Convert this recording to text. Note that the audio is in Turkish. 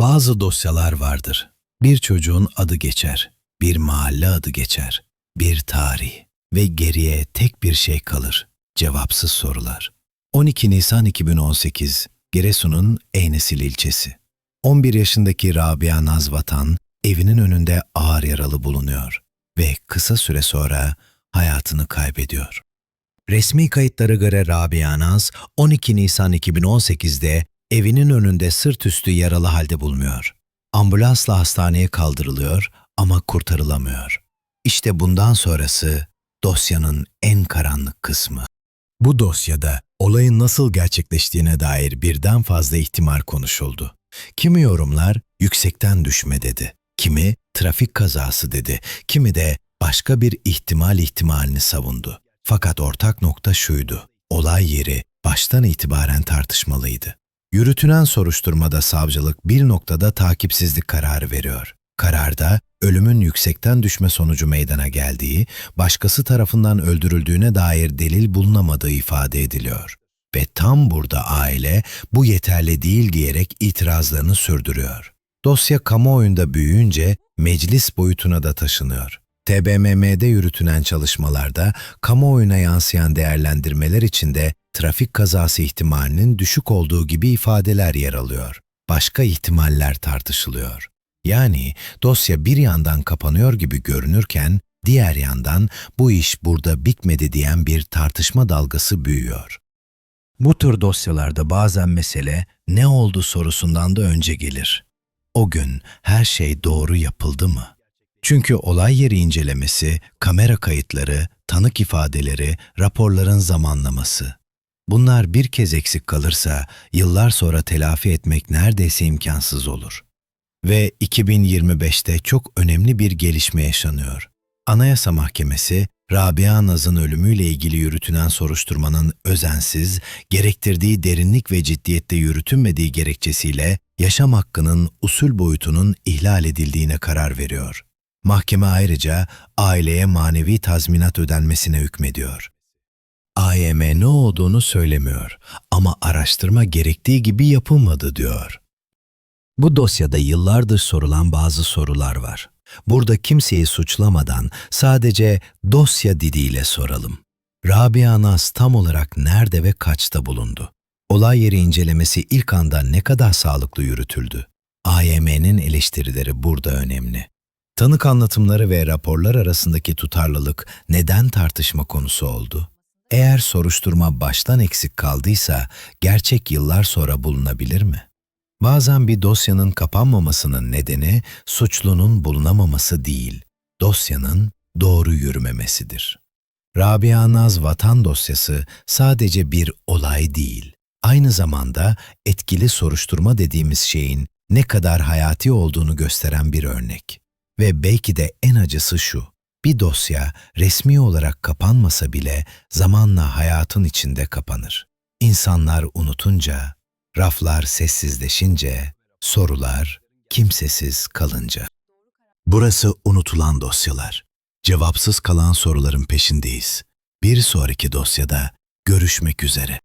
Bazı dosyalar vardır. Bir çocuğun adı geçer, bir mahalle adı geçer, bir tarih ve geriye tek bir şey kalır. Cevapsız sorular. 12 Nisan 2018, Giresun'un Eynesil ilçesi. 11 yaşındaki Rabia Nazvatan evinin önünde ağır yaralı bulunuyor ve kısa süre sonra hayatını kaybediyor. Resmi kayıtlara göre Rabia Naz 12 Nisan 2018'de evinin önünde sırt üstü yaralı halde bulunuyor. Ambulansla hastaneye kaldırılıyor ama kurtarılamıyor. İşte bundan sonrası dosyanın en karanlık kısmı. Bu dosyada olayın nasıl gerçekleştiğine dair birden fazla ihtimal konuşuldu. Kimi yorumlar yüksekten düşme dedi, kimi trafik kazası dedi, kimi de başka bir ihtimal ihtimalini savundu. Fakat ortak nokta şuydu, olay yeri baştan itibaren tartışmalıydı. Yürütülen soruşturmada savcılık bir noktada takipsizlik kararı veriyor. Kararda ölümün yüksekten düşme sonucu meydana geldiği, başkası tarafından öldürüldüğüne dair delil bulunamadığı ifade ediliyor. Ve tam burada aile bu yeterli değil diyerek itirazlarını sürdürüyor. Dosya kamuoyunda büyüyünce meclis boyutuna da taşınıyor. TBMM'de yürütülen çalışmalarda kamuoyuna yansıyan değerlendirmeler içinde trafik kazası ihtimalinin düşük olduğu gibi ifadeler yer alıyor. Başka ihtimaller tartışılıyor. Yani dosya bir yandan kapanıyor gibi görünürken diğer yandan bu iş burada bitmedi diyen bir tartışma dalgası büyüyor. Bu tür dosyalarda bazen mesele ne oldu sorusundan da önce gelir. O gün her şey doğru yapıldı mı? Çünkü olay yeri incelemesi, kamera kayıtları, tanık ifadeleri, raporların zamanlaması. Bunlar bir kez eksik kalırsa yıllar sonra telafi etmek neredeyse imkansız olur. Ve 2025'te çok önemli bir gelişme yaşanıyor. Anayasa Mahkemesi, Rabia Naz'ın ölümüyle ilgili yürütülen soruşturmanın özensiz, gerektirdiği derinlik ve ciddiyette yürütülmediği gerekçesiyle yaşam hakkının usul boyutunun ihlal edildiğine karar veriyor. Mahkeme ayrıca aileye manevi tazminat ödenmesine hükmediyor. AYM ne olduğunu söylemiyor ama araştırma gerektiği gibi yapılmadı diyor. Bu dosyada yıllardır sorulan bazı sorular var. Burada kimseyi suçlamadan sadece dosya diliyle soralım. Rabia Naz tam olarak nerede ve kaçta bulundu? Olay yeri incelemesi ilk anda ne kadar sağlıklı yürütüldü? AYM'nin eleştirileri burada önemli. Tanık anlatımları ve raporlar arasındaki tutarlılık neden tartışma konusu oldu? Eğer soruşturma baştan eksik kaldıysa gerçek yıllar sonra bulunabilir mi? Bazen bir dosyanın kapanmamasının nedeni suçlunun bulunamaması değil, dosyanın doğru yürümemesidir. Rabia Naz Vatan dosyası sadece bir olay değil, aynı zamanda etkili soruşturma dediğimiz şeyin ne kadar hayati olduğunu gösteren bir örnek. Ve belki de en acısı şu, bir dosya resmi olarak kapanmasa bile zamanla hayatın içinde kapanır. İnsanlar unutunca, raflar sessizleşince, sorular kimsesiz kalınca. Burası unutulan dosyalar. Cevapsız kalan soruların peşindeyiz. Bir sonraki dosyada görüşmek üzere.